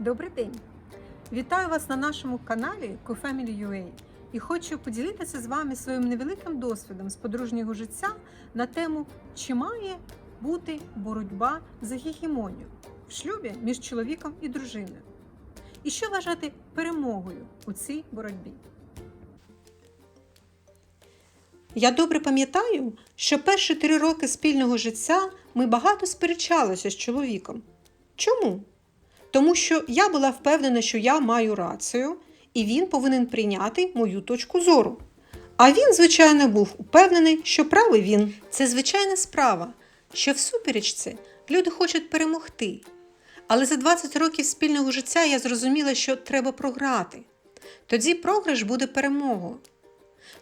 Добрий день! Вітаю вас на нашому каналі CoFamily.ua і хочу поділитися з вами своїм невеликим досвідом з подружнього життя на тему, чи має бути боротьба за гегемонію в шлюбі між чоловіком і дружиною. І що вважати перемогою у цій боротьбі. Я добре пам'ятаю, що перші три роки спільного життя ми багато сперечалися з чоловіком. Чому? Тому що я була впевнена, що я маю рацію, і він повинен прийняти мою точку зору. А він, звичайно, був упевнений, що правий він. Це звичайна справа, що в суперечці люди хочуть перемогти. Але за 20 років спільного життя я зрозуміла, що треба програти. Тоді програш буде перемогою.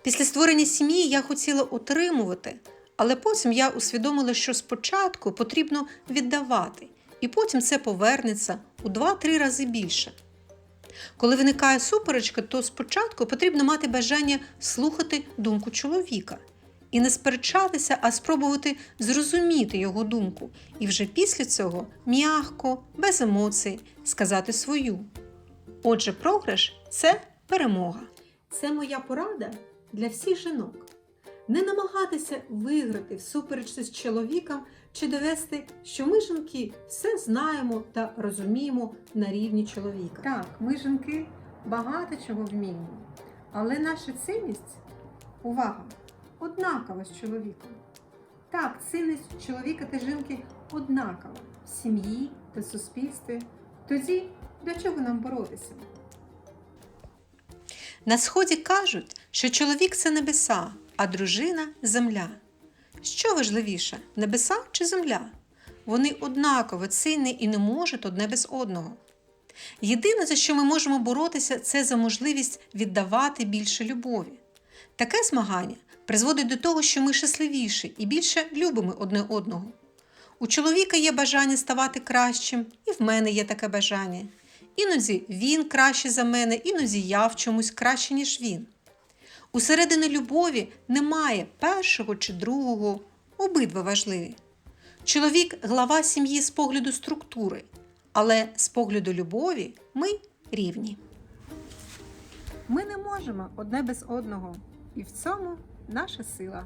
Після створення сім'ї я хотіла отримувати, але потім я усвідомила, що спочатку потрібно віддавати, і потім це повернеться у 2-3 рази більше. Коли виникає суперечка, то спочатку потрібно мати бажання слухати думку чоловіка і не сперечатися, а спробувати зрозуміти його думку, і вже після цього м'ягко, без емоцій сказати свою. Отже, програш це перемога. Це моя порада для всіх жінок. Не намагатися виграти в суперечці з чоловіком чи довести, що ми, жінки, все знаємо та розуміємо на рівні чоловіка. Так, ми, жінки, багато чого вміємо, але наша цінність, увага, однакова з чоловіком. Так, цінність чоловіка та жінки однакова в сім'ї та суспільстві. Тоді для чого нам боротися? На сході кажуть, що чоловік це небеса, а дружина земля. Що важливіше, небеса чи земля? Вони однаково цінні і не можуть одне без одного. Єдине, за що ми можемо боротися, це за можливість віддавати більше любові. Таке змагання призводить до того, що ми щасливіші і більше любимо одне одного. У чоловіка є бажання ставати кращим, і в мене є таке бажання. Іноді він краще за мене, іноді я в чомусь краще, ніж він. Усередині любові немає першого чи другого, обидва важливі. Чоловік глава сім'ї з погляду структури, але з погляду любові ми рівні. Ми не можемо одне без одного, і в цьому наша сила.